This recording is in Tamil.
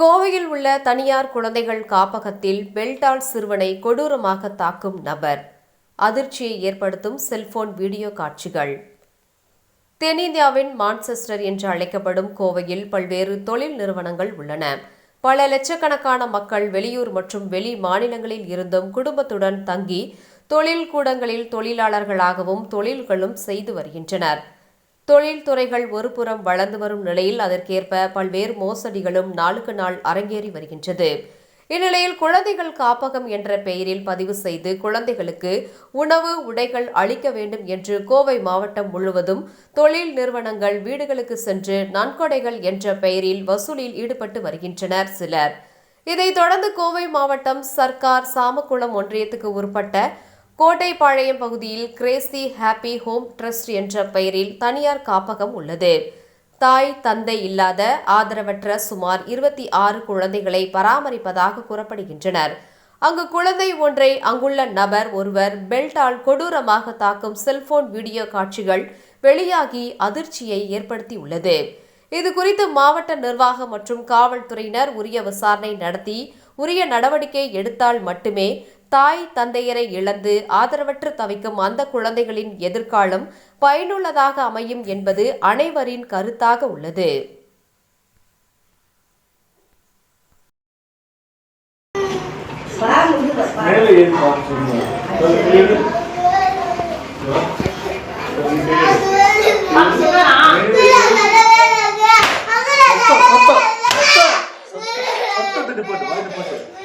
கோவையில் உள்ள தனியார் குழந்தைகள் காப்பகத்தில் பெல்டால் சிறுவனை கொடூரமாக தாக்கும் நபர். அதிர்ச்சியை ஏற்படுத்தும் செல்போன் வீடியோ காட்சிகள். தென்னிந்தியாவின் மான்செஸ்டர் என்று அழைக்கப்படும் கோவையில் பல்வேறு தொழில் நிறுவனங்கள் உள்ளன. பல லட்சக்கணக்கான மக்கள் வெளியூர் மற்றும் வெளி மாநிலங்களில் இருந்தும் குடும்பத்துடன் தங்கி தொழில் கூடங்களில் தொழிலாளர்களாகவும் தொழில்களும் செய்து வருகின்றனர். தொழில் துறைகள் ஒருபுறம் வளர்ந்து வரும் நிலையில் அதற்கேற்ப பல்வேறு மோசடிகளும் நாளுக்கு நாள் அரங்கேறி வருகின்றது. இந்நிலையில் குழந்தைகள் காப்பகம் என்ற பெயரில் பதிவு செய்து குழந்தைகளுக்கு உணவு உடைகள் அளிக்க வேண்டும் என்று கோவை மாவட்டம் முழுவதும் தொழில் நிறுவனங்கள் வீடுகளுக்கு சென்று நன்கொடைகள் என்ற பெயரில் வசூலில் ஈடுபட்டு வருகின்றனர் சிலர். இதைத் தொடர்ந்து கோவை மாவட்டம் சர்க்கார் சாமக்குளம் ஒன்றியத்துக்கு உட்பட்ட கோட்டைப்பாளையம் பகுதியில் கிரேசி ஹாப்பி ஹோம் ட்ரஸ்ட் என்ற பெயரில் தனியார் காப்பகம் உள்ளது. தாய் தந்தை இல்லாத ஆதரவற்ற சுமார் இருபத்தி ஆறு குழந்தைகளை பராமரிப்பதாக கூறப்படுகின்றனர். அங்கு குழந்தை ஒன்றை அங்குள்ள நபர் ஒருவர் பெல்டால் கொடூரமாக தாக்கும் செல்போன் வீடியோ காட்சிகள் வெளியாகி அதிர்ச்சியை ஏற்படுத்தியுள்ளது. இது குறித்து மாவட்ட நிர்வாகம் மற்றும் காவல்துறையினர் உரிய விசாரணை நடத்தி உரிய நடவடிக்கை எடுத்தால் மட்டுமே தாய் தந்தையரை இழந்து ஆதரவற்று தவிக்கும் அந்த குழந்தைகளின் எதிர்காலம் பயனுள்ளதாக அமையும் என்பது அனைவரின் கருத்தாக உள்ளது. மேலே போட்டு போட்டு